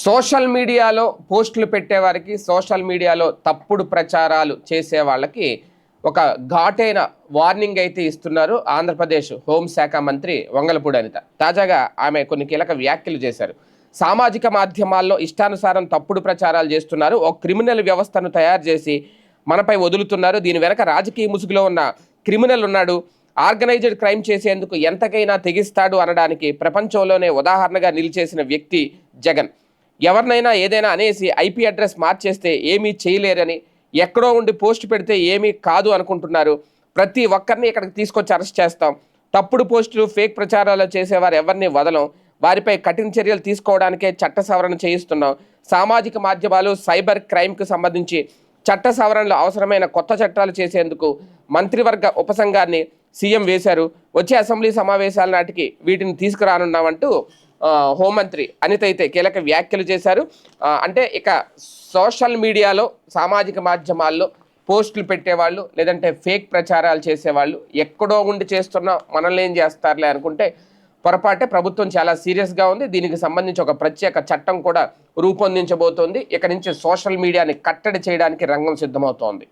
Social మీడియాలో పోస్టులు పెట్టేవారికి social మీడియాలో తప్పుడు ప్రచారాలు చేసే వాళ్ళకి ఒక ఘాటైన వార్నింగ్ అయితే ఇస్తున్నారు ఆంధ్రప్రదేశ్ హోంశాఖ మంత్రి వంగలపూడి అనిత. తాజాగా ఆమె కొన్ని కీలక వ్యాఖ్యలు చేశారు. సామాజిక మాధ్యమాల్లో ఇష్టానుసారం తప్పుడు ప్రచారాలు చేస్తున్నారు. ఒక క్రిమినల్ వ్యవస్థను తయారు చేసి మనపై వదులుతున్నారు. దీని వెనక రాజకీయ ముసుగులో ఉన్న క్రిమినల్ ఉన్నాడు. ఆర్గనైజ్డ్ క్రైమ్ చేసేందుకు ఎంతకైనా తెగిస్తాడు అనడానికి ప్రపంచంలోనే ఉదాహరణగా నిలిచేసిన వ్యక్తి జగన్. ఎవరినైనా ఏదైనా అనేసి ఐపీ అడ్రస్ మార్చేస్తే ఏమీ చేయలేరని ఎక్కడో ఉండి పోస్ట్ పెడితే ఏమీ కాదు అనుకుంటున్నారు. ప్రతి ఒక్కరిని ఇక్కడికి తీసుకొచ్చి అరెస్ట్ చేస్తాం. తప్పుడు పోస్టులు ఫేక్ ప్రచారాలు చేసేవారు ఎవరిని వదలం. వారిపై కఠిన చర్యలు తీసుకోవడానికే చట్ట సవరణ చేయిస్తున్నాం. సామాజిక మాధ్యమాలు సైబర్ క్రైమ్కు సంబంధించి చట్ట సవరణలు అవసరమైన కొత్త చట్టాలు చేసేందుకు మంత్రివర్గ ఉపసంఘాన్ని సీఎం వేశారు. వచ్చే అసెంబ్లీ సమావేశాల నాటికి వీటిని తీసుకురానున్నామంటూ హోంమంత్రి అనిత అయితే కీలక వ్యాఖ్యలు చేశారు. అంటే ఇక సోషల్ మీడియాలో సామాజిక మాధ్యమాల్లో పోస్టులు పెట్టేవాళ్ళు లేదంటే ఫేక్ ప్రచారాలు చేసేవాళ్ళు ఎక్కడో ఉండి చేస్తున్నా మనల్ని ఏం చేస్తారులే అనుకుంటే పొరపాటే ప్రభుత్వం చాలా సీరియస్గా ఉంది. దీనికి సంబంధించి ఒక ప్రత్యేక చట్టం కూడా రూపొందించబోతోంది. ఇక నుంచి సోషల్ మీడియాని కట్టడి చేయడానికి రంగం సిద్ధమవుతోంది.